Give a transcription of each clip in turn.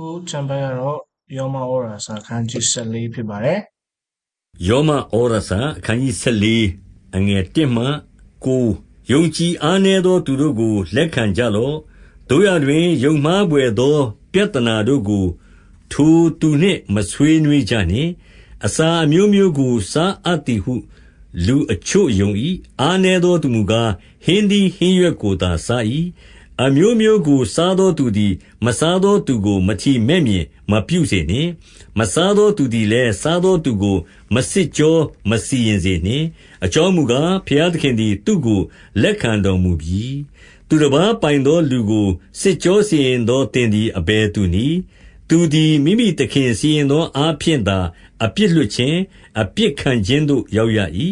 ခုချမ်ပယ်ကတော့ယောမဩရာစာခန်းကြီး14ဖြစ်ပါတယ်ယောမဩရစာအခန်းကြီး14အငယ်1မှ9ယုံကြည်အားနည်းသောသူတို့ကိုလက်ခံကြလော့တို့ရတွင်ယုံမှားပွေသောပြဿနာတို့ကိုထိုသူနှင့်မဆွေးနွေးကြနှင့်အစာအမျိုးမျိုးကိုစားအပ်သည်ဟု လူအချို့ယုံ၏အားနည်းသောသူမူကားဟင်းသည်ဟင်းရွက်ကိုသာစား၏ အမျိုးမျိုးကို စားသောသူသည် မစားသောသူကို မထီမဲ့မြင်မပြုစေနှင့် မစားသောသူသည်လည်း စားသောသူကို မစစ်ကြောမစီရင်စေနှင့် အကြောင်းမူကား ဘုရားသခင်သည် သူ့ကို လက်ခံတော်မူပြီ သူတစ်ပါးပိုင်သောလူကို စစ်ကြောစီရင်သော သင်သည် အဘယ်သူနည်း သူသည် မိမိသခင်စီရင်သောအားဖြင့်သာ အပြစ်လွတ်ခြင်း အပြစ်ခံခြင်းသို့ ရောက်ရ၏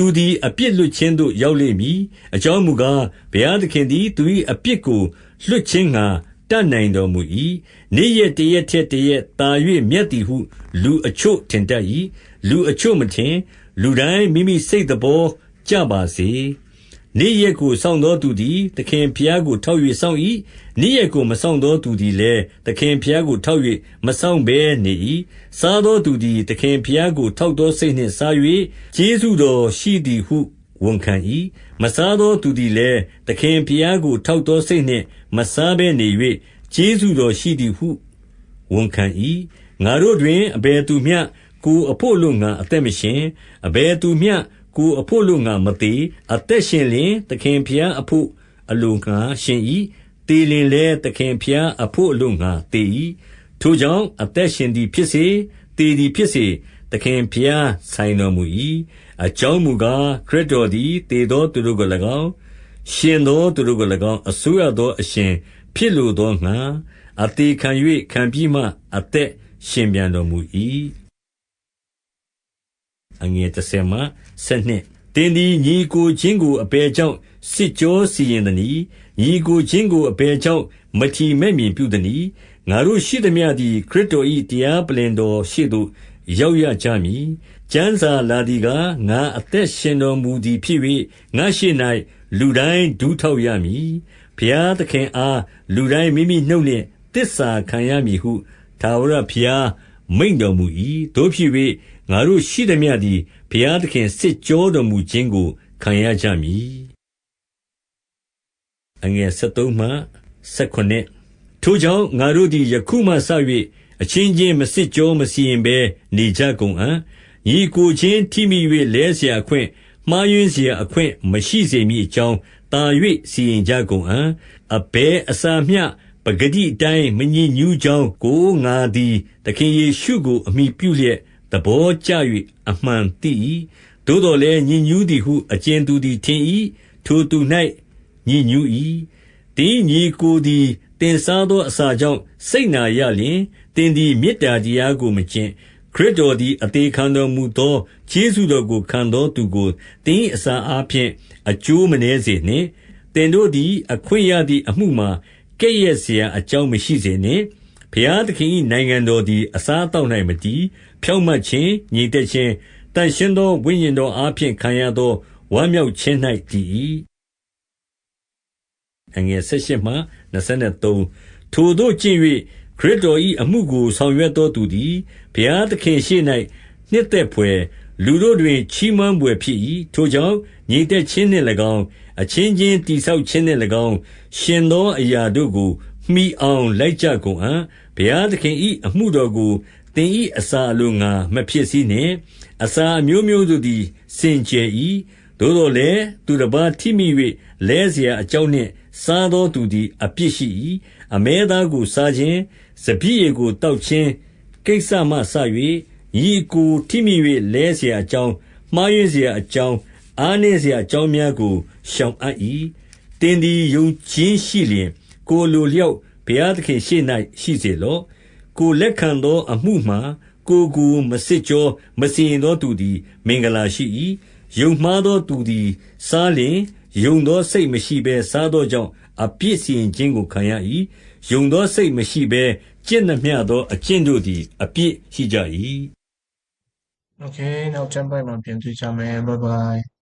သူသည် အပြစ်လွတ်ခြင်းသို့ ရောက်လိမ့်မည် အကြောင်းမူကား ဘုရားသခင်သည် သူ၏အပြစ်ကို လွတ်ခြင်းငှာတတ်နိုင်တော်မူ၏နေ့ရက်တရက်ထက် တရက်သာ၍မြတ်သည်ဟု လူအချို့ထင်တတ်၏လူအချို့မထင် လူတိုင်း မိမိစိတ်သဘောကြပါစေ နေ့ရက်ကို စောင့်သောသူသည် သခင်ဘုရားကို ထောက်၍စောင့်၏နေ့ရက်ကို မစောင့်သောသူသည်လည်း သခင်ဘုရားကို ထောက်၍မစောင့်ဘဲနေ၏စားသောသူသည် သခင်ဘုရားကို ထောက်သောစိတ်နှင့်စား၍ကျေးဇူးတော်ရှိသည်ဟု ဝန်ခံ၏မစားသောသူသည်လည်း သခင်ဘုရားကို ထောက်သောစိတ်နှင့် မစားဘဲနေ၍ကျေးဇူးတော်ရှိသည်ဟု ဝန်ခံ၏ငါတို့တွင် အဘယ်သူမျှ ကိုယ်အဖို့လို့ငါအသက်မရှင် အဘယ်သူမျှ ကိုယ်အဖို့လို့ငါမသေးအသက်ရှင်လျင်သခင်ဘုရားအဖို့အလိုငါရှင်၏တည်လင်လည်းသခင်ဘုရားအဖို့အလိုငါတည်၏ထိုကြောင့်အသက်ရှင်သည်ဖြစ်စေတည်သည်ဖြစ်စေသခင်ဘုရားဆိုင်တော်မူ၏အကြောင်းမူကားခရစ်တော်သည်တည်သောသူတို့ကို၎င်းရှင်သောသူတို့ကို၎င်းအစိုးရသောအရှင်ဖြစ်လိုသောငါအသေးခံ၍ခံပြီးမှအသက်ရှင်ပြန်တော်မူ၏ အငယ်30မှ12တင်းသည် ညီကိုချင်းကို အဘယ်ကြောင့် စစ်ကြောစီရင်သနည်း ညီကိုချင်းကို အဘယ်ကြောင့် မထီမဲ့မြင်ပြုသနည်း ငါတို့ရှိသမျှသည် ခရစ်တော်၏တရားပလင်တော်ရှိသို့ ရောက်ရကြမည် ကျမ်းစာလာသည်ကား ငါအသက်ရှင်တော်မူသည်ဖြစ်၍ငါရှိ၌လူတိုင်းဒူးထောက်ရမည် ဘုရားသခင်အား လူတိုင်းမိမိနှုတ်နှင့်တစ္ဆာခံရမည်ဟုသာဝရဘုရား မိန်တော်မူ၏တို့ဖြစ်၍ ငါတို့ရှိသမျှသည် ဘုရားသခင်စစ်ကြောတော်မူခြင်းကို ခံရကြမည်။13 ထိုကြောင့်၊ငါတို့သည် ယခုမှစ၍အချင်းချင်း မစစ်ကြောမစီရင်ဘဲ နေကြကုန်အံ့။ညီအစ်ကိုချင်းထိမိ၍လဲစရာအခွင့်၊မှားယွင်းစရာအခွင့် မရှိစေမည်အကြောင်း သာ၍စီရင်ကြကုန်အံ့။အဘယ်အစာမျှ ပကတိအတိုင်း မညစ်ညူးကြောင်းကို ငါသည် သခင်ယေရှုကို အမှီပြုလျက် သဘောကျ၍အမှန်သိ၏။သို့သော်လည်း ညစ်ညူးသည်ဟု အကြင်သူသည် ထင်၏။ထိုသူ၌ညစ်ညူး၏။သင်၏ညီအစ်ကိုသည် သင်စားသောအစာကြောင့် စိတ်နာရလျှင်၊သင်သည် မေတ္တာတရားကို မကျင့်။ခရစ်တော်သည် အသေခံတော်မူသော ကျေးဇူးတော်ကို ခံသောသူကို သင်၏အစာအားဖြင့် အကျိုးမနည်းစေနှင့်။သင်တို့သည် အခွင့်ရသည်အမှုမှာ ကဲ့ရဲ့စရာအကြောင်းမရှိစေနှင့် ဘုရားသခင်၏နိုင်ငံတော်သည် အစားအသောက်၌မတည် ဖြောင့်မတ်ခြင်းညီသက်ခြင်းတန်ရှင်းသော ဝိညာဉ်တော်အားဖြင့် ခံရသော ဝမ်းမြောက်ခြင်း၌တည်၏အငယ်၁၈မှ23ထိုတို့ကျင့်၍ခရစ်တော်၏အမှုကို ဆောင်ရွက်သောသူသည် ဘုရားသခင်ရှေ့၌နှစ်သက်ဖွယ် လူတို့တွင် ချီးမွမ်းဖွယ်ဖြစ်၏ထိုကြောင့်ညီသက်ခြင်းနှင့်၎င်း အချင်းချင်းတိဆောက်ခြင်းနှင့်၎င်းရှင်သောအရာတို့ကို မှီအောင် လိုက်ကြကုန်အံ့။ဘုရားသခင်၏အမှုတော်ကို သင်၏အစာအလိုငှါ မဖျက်ဆီးနှင့်။အစာအမျိုးမျိုးတို့သည် စင်ကြယ်၏။သို့သော်လည်း၊သူတပါးထိမိ၍လဲစရာအကြောင်းနှင့် စားသောသူသည် အပြစ်ရှိ၏။အမဲသားကို စားခြင်း၊စပျစ်ရည်ကို သောက်ခြင်းကိစ္စမှစ၍ညီအစ်ကိုထိမိ၍လဲစရာအကြောင်း၊မှားယွင်းစရာအကြောင်း၊အားနည်းစရာအကြောင်းများကို ရှောင်အပ်၏။သင်သည် ယုံခြင်းရှိလျှင် ကိုလိုလျောက်ဘုရားသခင်ရှေ့၌ရှိစေလော့ကိုလက်ခံသောအမှုမှာကိုကိုမစစ်ကြောမစင်သောသူသည် မင်္ဂလာရှိ၏ယုံမှားသောသူသည် စားလျင်ယုံသောစိတ်မရှိဘဲစားသောကြောင့်အပြစ်စီရင်ခြင်းကိုခံရ၏ယုံသောစိတ်မရှိဘဲကျင့်သမျှသောအကျင့်တို့သည် အပြစ်ရှိကြ၏ Okay နောက်ချမ်ပယ်မှာပြန်တွေ့ကြမယ် bye bye